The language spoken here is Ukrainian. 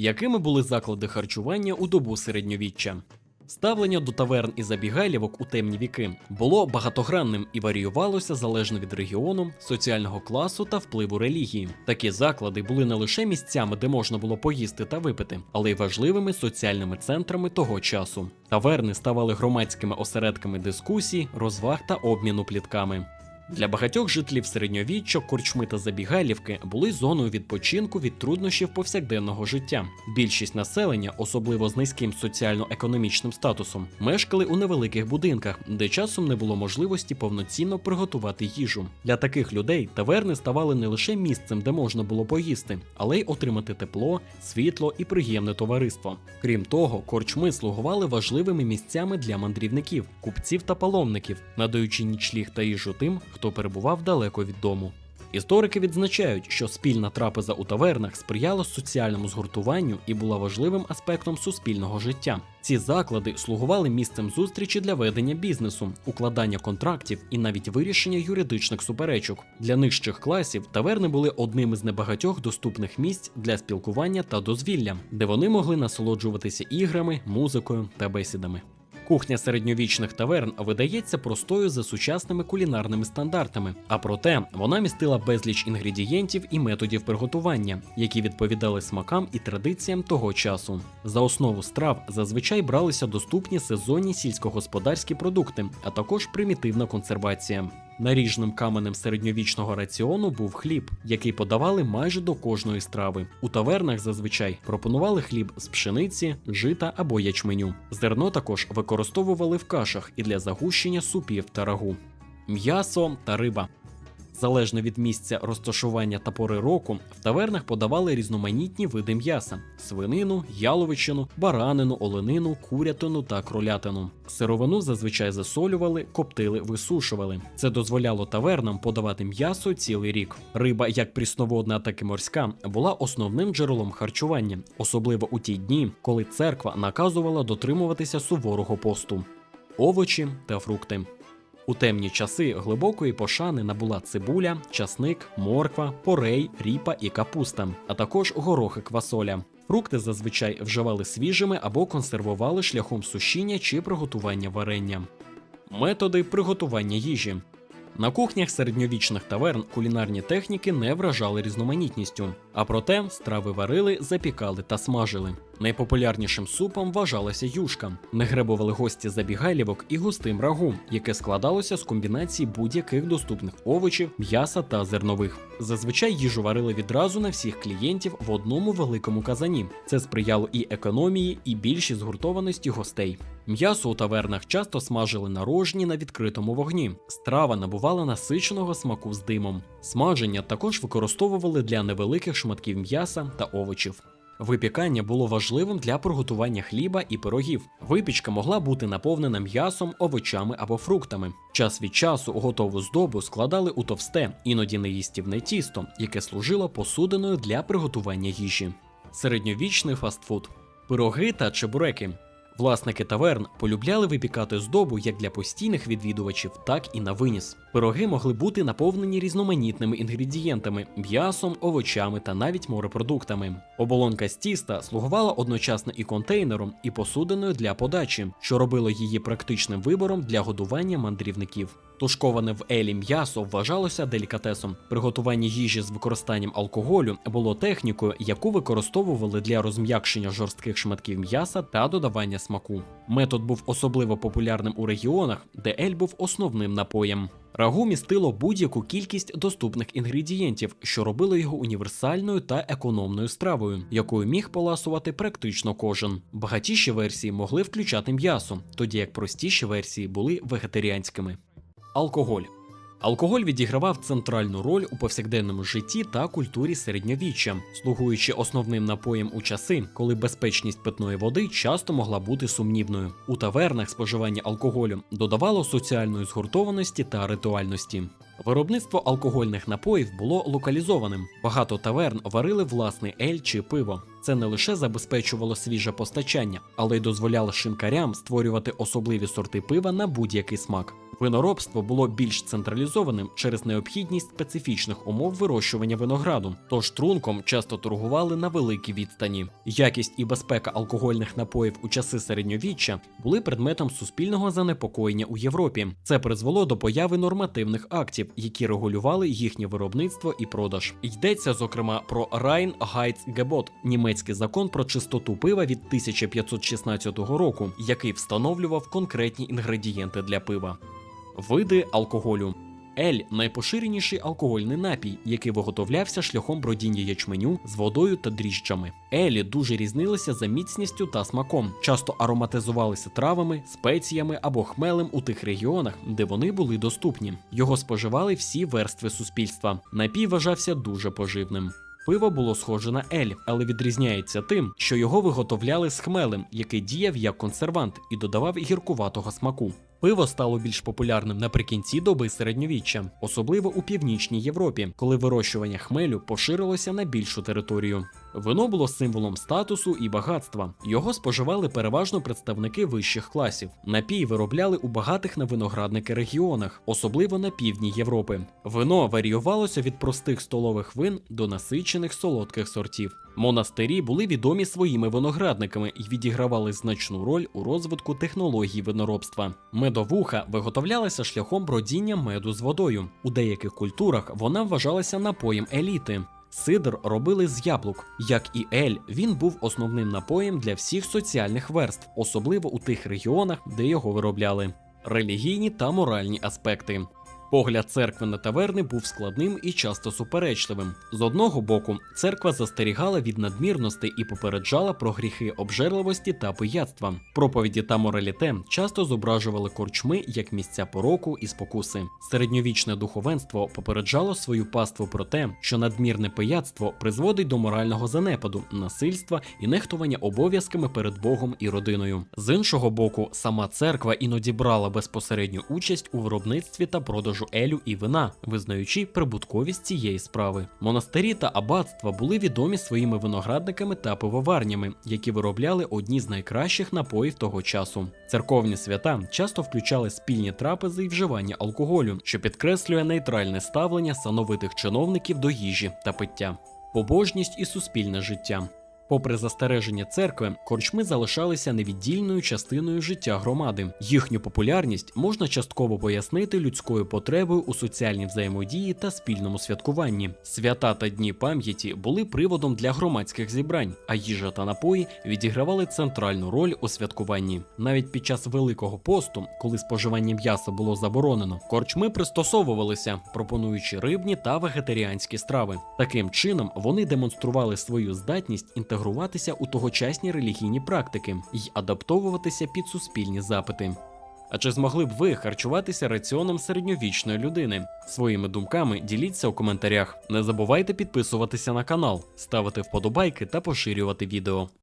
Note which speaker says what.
Speaker 1: Якими були заклади харчування у добу середньовіччя? Ставлення до таверн і забігайлівок у темні віки було багатогранним і варіювалося залежно від регіону, соціального класу та впливу релігії. Такі заклади були не лише місцями, де можна було поїсти та випити, але й важливими соціальними центрами того часу. Таверни ставали громадськими осередками дискусій, розваг та обміну плітками. Для багатьох жителів середньовіччя корчми та забігайлівки були зоною відпочинку від труднощів повсякденного життя. Більшість населення, особливо з низьким соціально-економічним статусом, мешкали у невеликих будинках, де часом не було можливості повноцінно приготувати їжу. Для таких людей таверни ставали не лише місцем, де можна було поїсти, але й отримати тепло, світло і приємне товариство. Крім того, корчми слугували важливими місцями для мандрівників, купців та паломників, надаючи нічліг та їжу тим, хто перебував далеко від дому. Історики відзначають, що спільна трапеза у тавернах сприяла соціальному згуртуванню і була важливим аспектом суспільного життя. Ці заклади слугували місцем зустрічі для ведення бізнесу, укладання контрактів і навіть вирішення юридичних суперечок. Для нижчих класів таверни були одним із небагатьох доступних місць для спілкування та дозвілля, де вони могли насолоджуватися іграми, музикою та бесідами. Кухня середньовічних таверн видається простою за сучасними кулінарними стандартами, а проте вона містила безліч інгредієнтів і методів приготування, які відповідали смакам і традиціям того часу. За основу страв зазвичай бралися доступні сезонні сільськогосподарські продукти, а також примітивна консервація. Наріжним каменем середньовічного раціону був хліб, який подавали майже до кожної страви. У тавернах зазвичай пропонували хліб з пшениці, жита або ячменю. Зерно також використовували в кашах і для загущення супів та рагу. М'ясо та риба. Залежно від місця розташування та пори року, в тавернах подавали різноманітні види м'яса: свинину, яловичину, баранину, оленину, курятину та кролятину. Сировину зазвичай засолювали, коптили, висушували. Це дозволяло тавернам подавати м'ясо цілий рік. Риба, як прісноводна, так і морська, була основним джерелом харчування, особливо у ті дні, коли церква наказувала дотримуватися суворого посту. Овочі та фрукти. У темні часи глибокої пошани набула цибуля, часник, морква, порей, ріпа і капуста, а також горохи квасоля. Фрукти зазвичай вживали свіжими або консервували шляхом сушіння чи приготування варення. Методи приготування їжі. На кухнях середньовічних таверн кулінарні техніки не вражали різноманітністю, а проте страви варили, запікали та смажили. Найпопулярнішим супом вважалася юшка. Не гребували гості забігайлівок і густим рагу, яке складалося з комбінації будь-яких доступних овочів, м'яса та зернових. Зазвичай їжу варили відразу на всіх клієнтів в одному великому казані. Це сприяло і економії, і більшій згуртованості гостей. М'ясо у тавернах часто смажили на рожні на відкритому вогні. Страва набувала насиченого смаку з димом. Смаження також використовували для невеликих шматків м'яса та овочів. Випікання було важливим для приготування хліба і пирогів. Випічка могла бути наповнена м'ясом, овочами або фруктами. Час від часу готову здобу складали у товсте, іноді неїстівне тісто, яке служило посудиною для приготування їжі. Середньовічний фастфуд, пироги та чебуреки. Власники таверн полюбляли випікати здобу як для постійних відвідувачів, так і на виніс. Пироги могли бути наповнені різноманітними інгредієнтами, м'ясом, овочами та навіть морепродуктами. Оболонка з тіста слугувала одночасно і контейнером, і посудиною для подачі, що робило її практичним вибором для годування мандрівників. Тушковане в елі м'ясо вважалося делікатесом. Приготування їжі з використанням алкоголю було технікою, яку використовували для розм'якшення жорстких шматків м'яса та додавання смаку. Метод був особливо популярним у регіонах, де ель був основним напоєм. Рагу містило будь-яку кількість доступних інгредієнтів, що робило його універсальною та економною стравою, якою міг поласувати практично кожен. Багатіші версії могли включати м'ясо, тоді як простіші версії були вегетаріанськими. Алкоголь. Алкоголь відігравав центральну роль у повсякденному житті та культурі середньовіччя, слугуючи основним напоєм у часи, коли безпечність питної води часто могла бути сумнівною. У тавернах споживання алкоголю додавало соціальної згуртованості та ритуальності. Виробництво алкогольних напоїв було локалізованим. Багато таверн варили власний ель чи пиво. Це не лише забезпечувало свіже постачання, але й дозволяло шинкарям створювати особливі сорти пива на будь-який смак. Виноробство було більш централізованим через необхідність специфічних умов вирощування винограду, тож трунком часто торгували на великій відстані. Якість і безпека алкогольних напоїв у часи середньовіччя були предметом суспільного занепокоєння у Європі. Це призвело до появи нормативних актів, які регулювали їхнє виробництво і продаж. Йдеться зокрема про Гайцгебот, німецький закон про чистоту пива від 1516 року, який встановлював конкретні інгредієнти для пива. Види алкоголю. Ель найпоширеніший алкогольний напій, який виготовлявся шляхом бродіння ячменю з водою та дріжджами. Елі дуже різнилися за міцністю та смаком, часто ароматизувалися травами, спеціями або хмелем у тих регіонах, де вони були доступні. Його споживали всі верстви суспільства. Напій вважався дуже поживним. Пиво було схоже на ель, але відрізняється тим, що його виготовляли з хмелем, який діяв як консервант і додавав гіркуватого смаку. Пиво стало більш популярним наприкінці доби середньовіччя, особливо у північній Європі, коли вирощування хмелю поширилося на більшу територію. Вино було символом статусу і багатства. Його споживали переважно представники вищих класів. Напій виробляли у багатих на виноградники регіонах, особливо на півдні Європи. Вино варіювалося від простих столових вин до насичених солодких сортів. Монастирі були відомі своїми виноградниками і відігравали значну роль у розвитку технологій виноробства. Медовуха виготовлялася шляхом бродіння меду з водою. У деяких культурах вона вважалася напоєм еліти. Сидр робили з яблук. Як і ель, він був основним напоєм для всіх соціальних верств, особливо у тих регіонах, де його виробляли. Релігійні та моральні аспекти. Погляд церкви на таверни був складним і часто суперечливим. З одного боку, церква застерігала від надмірностей і попереджала про гріхи обжерливості та пияцтва. Проповіді та мораліте часто зображували корчми як місця пороку і спокуси. Середньовічне духовенство попереджало свою паству про те, що надмірне пияцтво призводить до морального занепаду, насильства і нехтування обов'язками перед Богом і родиною. З іншого боку, сама церква іноді брала безпосередню участь у виробництві та продажу елю і вина, визнаючи прибутковість цієї справи. Монастирі та аббатства були відомі своїми виноградниками та пивоварнями, які виробляли одні з найкращих напоїв того часу. Церковні свята часто включали спільні трапези і вживання алкоголю, що підкреслює нейтральне ставлення сановитих чиновників до їжі та пиття. Побожність і суспільне життя. Попри застереження церкви, корчми залишалися невіддільною частиною життя громади. Їхню популярність можна частково пояснити людською потребою у соціальній взаємодії та спільному святкуванні. Свята та дні пам'яті були приводом для громадських зібрань, а їжа та напої відігравали центральну роль у святкуванні. Навіть під час Великого посту, коли споживання м'яса було заборонено, корчми пристосовувалися, пропонуючи рибні та вегетаріанські страви. Таким чином вони демонстрували свою здатність інтегруватися у тогочасні релігійні практики й адаптовуватися під суспільні запити. А чи змогли б ви харчуватися раціоном середньовічної людини? Своїми думками діліться у коментарях. Не забувайте підписуватися на канал, ставити вподобайки та поширювати відео.